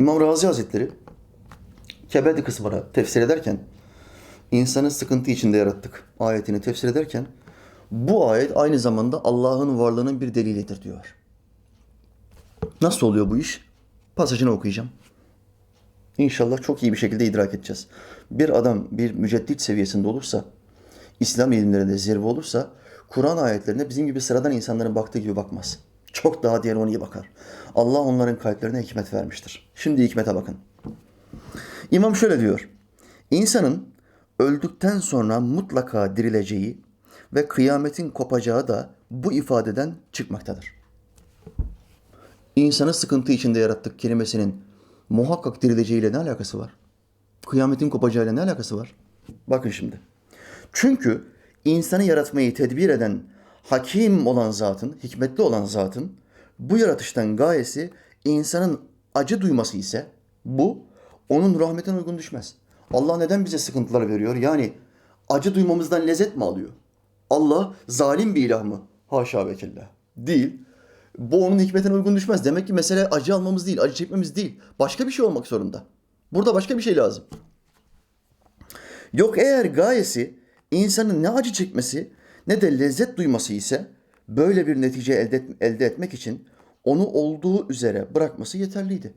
İmam Razi Hazretleri Kebedi kısmına tefsir ederken insanı sıkıntı içinde yarattık ayetini tefsir ederken bu ayet aynı zamanda Allah'ın varlığının bir delilidir diyor. Nasıl oluyor bu iş? Pasajını okuyacağım. İnşallah çok iyi bir şekilde idrak edeceğiz. Bir adam bir müceddit seviyesinde olursa, İslam ilimlerinde zirve olursa, Kur'an ayetlerine bizim gibi sıradan insanların baktığı gibi bakmaz. Çok daha diğer onu iyi bakar. Allah onların kalplerine hikmet vermiştir. Şimdi hikmete bakın. İmam şöyle diyor. İnsanın öldükten sonra mutlaka dirileceği ve kıyametin kopacağı da bu ifadeden çıkmaktadır. İnsanı sıkıntı içinde yarattık kelimesinin muhakkak dirileceğiyle ne alakası var? Kıyametin kopacağıyla ne alakası var? Bakın şimdi. Çünkü insanı yaratmayı tedbir eden hakim olan zatın, hikmetli olan zatın bu yaratıştan gayesi insanın acı duyması ise bu onun rahmetine uygun düşmez. Allah neden bize sıkıntılar veriyor? Yani acı duymamızdan lezzet mi alıyor? Allah zalim bir ilah mı? Haşa ve kella. Değil. Bu onun hikmetine uygun düşmez. Demek ki mesele acı almamız değil, acı çekmemiz değil. Başka bir şey olmak zorunda. Burada başka bir şey lazım. Yok eğer gayesi insanın ne acı çekmesi ne de lezzet duyması ise böyle bir netice elde, et- elde etmek için onu olduğu üzere bırakması yeterliydi.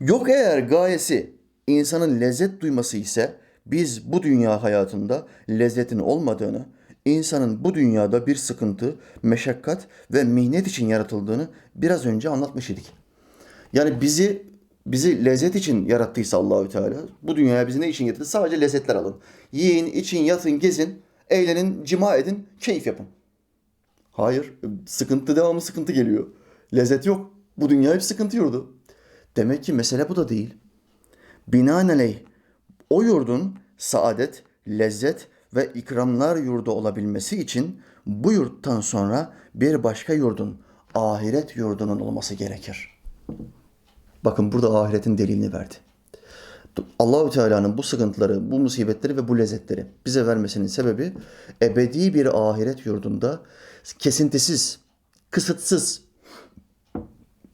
Yok eğer gayesi insanın lezzet duyması ise biz bu dünya hayatında lezzetin olmadığını, insanın bu dünyada bir sıkıntı, meşakkat ve mihnet için yaratıldığını biraz önce anlatmış idik. Yani bizi bizi lezzet için yarattıysa Allahü Teala bu dünyaya bizi ne için getirdi? Sadece lezzetler alın. Yiyin, için, yatın, gezin, eğlenin, cima edin, keyif yapın. Hayır, sıkıntı devamlı sıkıntı geliyor. Lezzet yok. Bu dünya hep sıkıntı yurdu. Demek ki mesele bu da değil. Binaenaleyh o yurdun saadet, lezzet ve ikramlar yurdu olabilmesi için bu yurttan sonra bir başka yurdun, ahiret yurdunun olması gerekir. Bakın burada ahiretin delilini verdi. Allahü Teala'nın bu sıkıntıları, bu musibetleri ve bu lezzetleri bize vermesinin sebebi ebedi bir ahiret yurdunda kesintisiz, kısıtsız,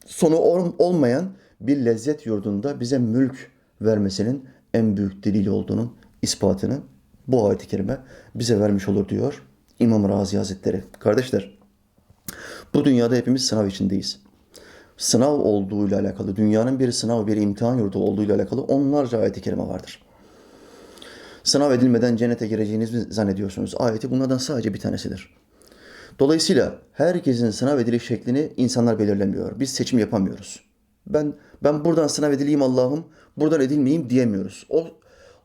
sonu ol- olmayan bir lezzet yurdunda bize mülk vermesinin en büyük delili olduğunun ispatını bu ayet-i kerime bize vermiş olur diyor İmam Razi Hazretleri. Kardeşler, bu dünyada hepimiz sınav içindeyiz. Sınav olduğuyla alakalı, dünyanın bir sınav, bir imtihan yurdu olduğuyla alakalı onlarca ayet-i kerime vardır. Sınav edilmeden cennete gireceğinizi zannediyorsunuz. Ayeti bunlardan sadece bir tanesidir. Dolayısıyla herkesin sınav ediliş şeklini insanlar belirlemiyor. Biz seçim yapamıyoruz. Ben ben buradan sınav edileyim Allah'ım, buradan edilmeyeyim diyemiyoruz. O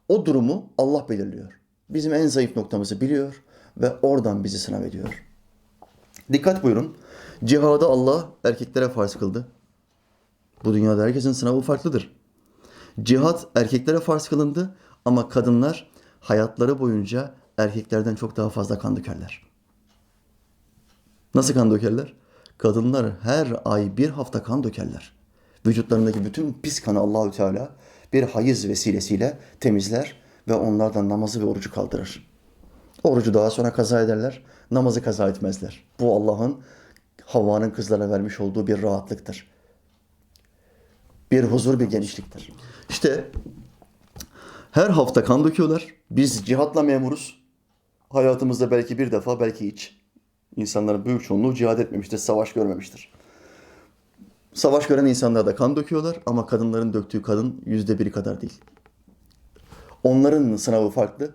o durumu Allah belirliyor. Bizim en zayıf noktamızı biliyor ve oradan bizi sınav ediyor. Dikkat buyurun. Cihadı Allah erkeklere farz kıldı. Bu dünyada herkesin sınavı farklıdır. Cihat erkeklere farz kılındı ama kadınlar hayatları boyunca erkeklerden çok daha fazla kan dökerler. Nasıl kan dökerler? Kadınlar her ay bir hafta kan dökerler. Vücutlarındaki bütün pis kanı Allahü Teala bir hayız vesilesiyle temizler ve onlardan namazı ve orucu kaldırır. Orucu daha sonra kaza ederler, namazı kaza etmezler. Bu Allah'ın Havva'nın kızlara vermiş olduğu bir rahatlıktır. Bir huzur, bir genişliktir. İşte her hafta kan döküyorlar. Biz cihatla memuruz. Hayatımızda belki bir defa, belki hiç. İnsanların büyük çoğunluğu cihat etmemiştir, savaş görmemiştir. Savaş gören insanlar da kan döküyorlar ama kadınların döktüğü kadın yüzde biri kadar değil. Onların sınavı farklı,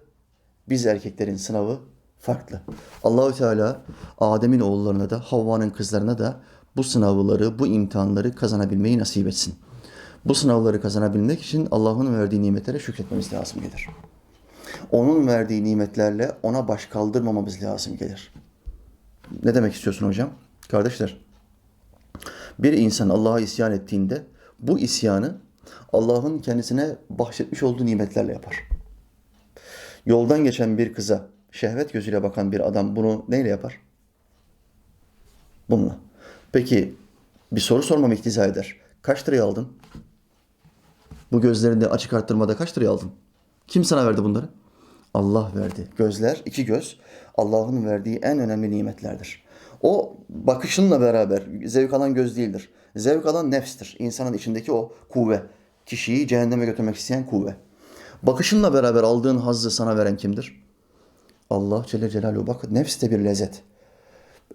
biz erkeklerin sınavı farklı. Allahü Teala Adem'in oğullarına da Havva'nın kızlarına da bu sınavları, bu imtihanları kazanabilmeyi nasip etsin. Bu sınavları kazanabilmek için Allah'ın verdiği nimetlere şükretmemiz lazım gelir. Onun verdiği nimetlerle ona baş kaldırmamamız lazım gelir. Ne demek istiyorsun hocam? Kardeşler, bir insan Allah'a isyan ettiğinde bu isyanı Allah'ın kendisine bahşetmiş olduğu nimetlerle yapar. Yoldan geçen bir kıza şehvet gözüyle bakan bir adam bunu neyle yapar? Bununla. Peki bir soru sormam iktiza eder. Kaç liraya aldın? Bu gözlerini açık arttırmada kaç liraya aldın? Kim sana verdi bunları? Allah verdi. Gözler, iki göz Allah'ın verdiği en önemli nimetlerdir. O bakışınla beraber zevk alan göz değildir. Zevk alan nefstir. İnsanın içindeki o kuvve. Kişiyi cehenneme götürmek isteyen kuvve. Bakışınla beraber aldığın hazzı sana veren kimdir? Allah Celle Celaluhu. Bak nefs de bir lezzet.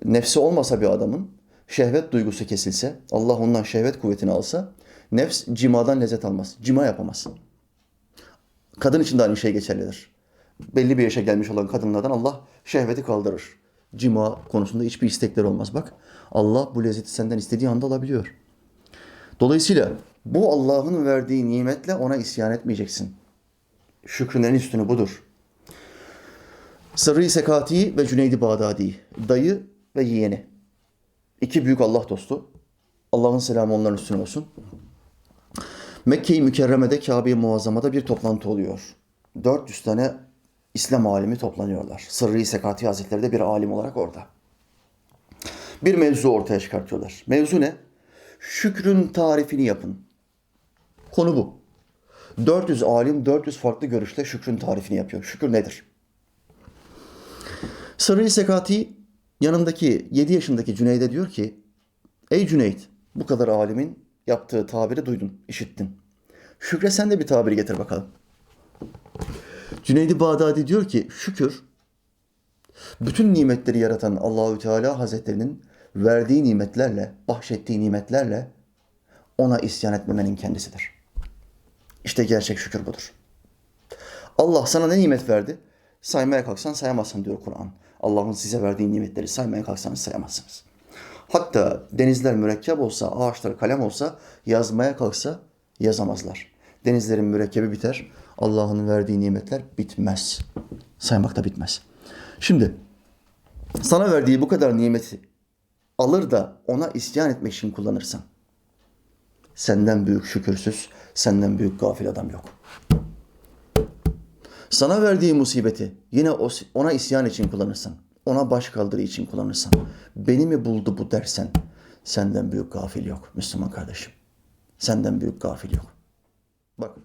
Nefsi olmasa bir adamın şehvet duygusu kesilse, Allah ondan şehvet kuvvetini alsa, nefs cimadan lezzet almaz. Cima yapamaz. Kadın için de aynı şey geçerlidir. Belli bir yaşa gelmiş olan kadınlardan Allah şehveti kaldırır. Cima konusunda hiçbir istekleri olmaz. Bak Allah bu lezzeti senden istediği anda alabiliyor. Dolayısıyla bu Allah'ın verdiği nimetle ona isyan etmeyeceksin. Şükrün en üstünü budur. Sırrı Sekati ve Cüneydi Bağdadi, dayı ve yeğeni. İki büyük Allah dostu. Allah'ın selamı onların üstüne olsun. Mekke-i Mükerreme'de Kabe-i Muazzama'da bir toplantı oluyor. 400 tane İslam alimi toplanıyorlar. Sırrı Sekati Hazretleri de bir alim olarak orada. Bir mevzu ortaya çıkartıyorlar. Mevzu ne? Şükrün tarifini yapın. Konu bu. 400 alim 400 farklı görüşle şükrün tarifini yapıyor. Şükür nedir? Sırrı Sekati yanındaki 7 yaşındaki Cüneyd'e diyor ki Ey Cüneyd bu kadar alimin yaptığı tabiri duydun, işittin. Şükre sen de bir tabiri getir bakalım. Cüneydi Bağdadi diyor ki şükür bütün nimetleri yaratan Allahü Teala Hazretlerinin verdiği nimetlerle, bahşettiği nimetlerle ona isyan etmemenin kendisidir. İşte gerçek şükür budur. Allah sana ne nimet verdi? Saymaya kalksan sayamazsın diyor Kur'an. Allah'ın size verdiği nimetleri saymaya kalksanız sayamazsınız. Hatta denizler mürekkep olsa, ağaçlar kalem olsa yazmaya kalksa yazamazlar. Denizlerin mürekkebi biter. Allah'ın verdiği nimetler bitmez. Saymak da bitmez. Şimdi sana verdiği bu kadar nimeti alır da ona isyan etmek için kullanırsan senden büyük şükürsüz, senden büyük gafil adam yok. Sana verdiği musibeti yine ona isyan için kullanırsan, ona baş kaldırı için kullanırsan, beni mi buldu bu dersen, senden büyük gafil yok Müslüman kardeşim. Senden büyük gafil yok. Bakın